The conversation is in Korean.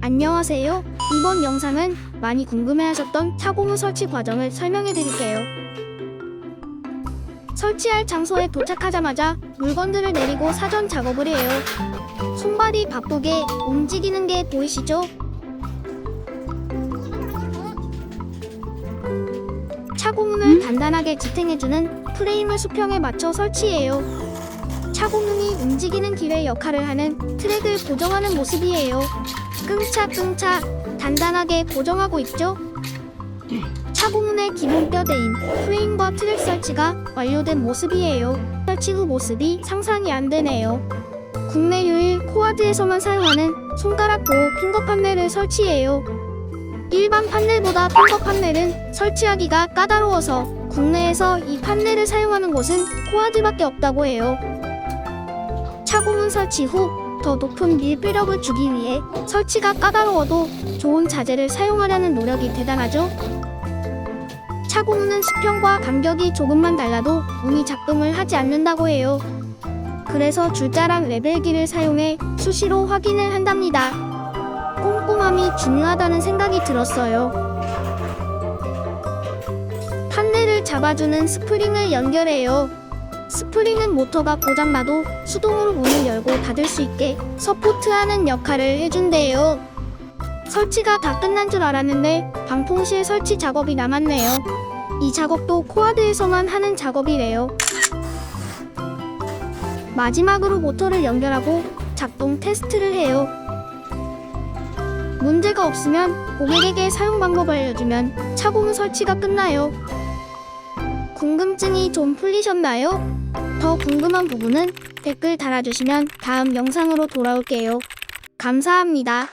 안녕하세요. 이번 영상은 많이 궁금해하셨던 차고무 설치 과정을 설명해 드릴게요. 설치할 장소에 도착하자마자 물건들을 내리고 사전 작업을 해요. 손발이 바쁘게 움직이는 게 보이시죠? 차고문을 단단하게 지탱해주는 프레임을 수평에 맞춰 설치해요. 차고문이 움직이는 길의 역할을 하는 트랙을 고정하는 모습이에요. 끙차끙차 단단하게 고정하고 있죠? 차고문의 기본 뼈대인 프레임과 트랙 설치가 완료된 모습이에요. 설치 후 모습이 상상이 안 되네요. 국내 유일 코아드에서만 사용하는 손가락 보호 핑거 판넬을 설치해요. 일반 판넬보다 핑거 판넬은 설치하기가 까다로워서 국내에서 이 판넬을 사용하는 곳은 코아드밖에 없다고 해요. 차고문 설치 후 더 높은 밀폐력을 주기 위해 설치가 까다로워도 좋은 자재를 사용하려는 노력이 대단하죠. 차고문은 수평과 간격이 조금만 달라도 문이 작동을 하지 않는다고 해요. 그래서 줄자랑 레벨기를 사용해 수시로 확인을 한답니다. 꼼꼼함이 중요하다는 생각이 들었어요. 판넬을 잡아주는 스프링을 연결해요. 스프링은 모터가 고장나도 수동으로 문을 열고 닫을 수 있게 서포트하는 역할을 해준대요. 설치가 다 끝난 줄 알았는데 방풍실 설치 작업이 남았네요. 이 작업도 코아드에서만 하는 작업이래요. 마지막으로 모터를 연결하고 작동 테스트를 해요. 문제가 없으면 고객에게 사용 방법을 알려주면 차고문 설치가 끝나요. 궁금증이 좀 풀리셨나요? 더 궁금한 부분은 댓글 달아주시면 다음 영상으로 돌아올게요. 감사합니다.